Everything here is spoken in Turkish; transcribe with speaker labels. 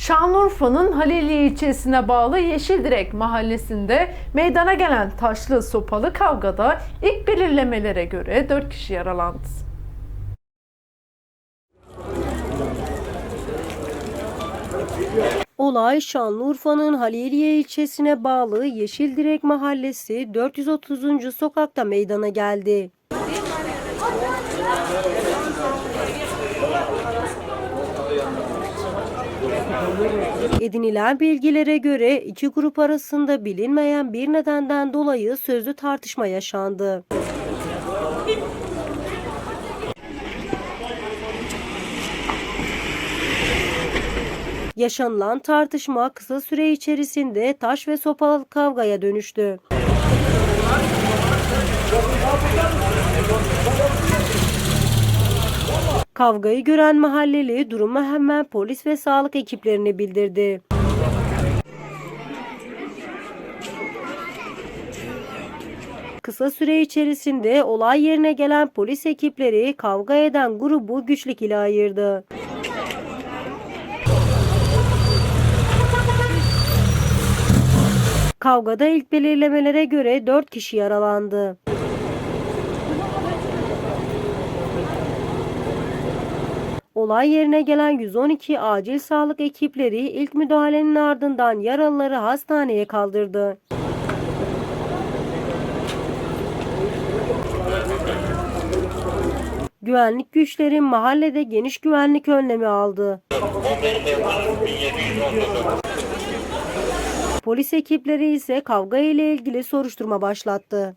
Speaker 1: Şanlıurfa'nın Haliliye ilçesine bağlı Yeşildirek mahallesinde meydana gelen taşlı sopalı kavgada ilk belirlemelere göre 4 kişi yaralandı.
Speaker 2: Olay Şanlıurfa'nın Haliliye ilçesine bağlı Yeşildirek Mahallesi 430. sokakta meydana geldi. Edinilen bilgilere göre iki grup arasında bilinmeyen bir nedenden dolayı sözlü tartışma yaşandı. Yaşanılan tartışma kısa süre içerisinde taş ve sopalı kavgaya dönüştü. Kavgayı gören mahalleli durumu hemen polis ve sağlık ekiplerine bildirdi. Kısa süre içerisinde olay yerine gelen polis ekipleri kavga eden grubu güçlük ile ayırdı. Kavgada ilk belirlemelere göre 4 kişi yaralandı. Olay yerine gelen 112 acil sağlık ekipleri ilk müdahalenin ardından yaralıları hastaneye kaldırdı. Güvenlik güçleri mahallede geniş güvenlik önlemi aldı. Polis ekipleri ise kavga ile ilgili soruşturma başlattı.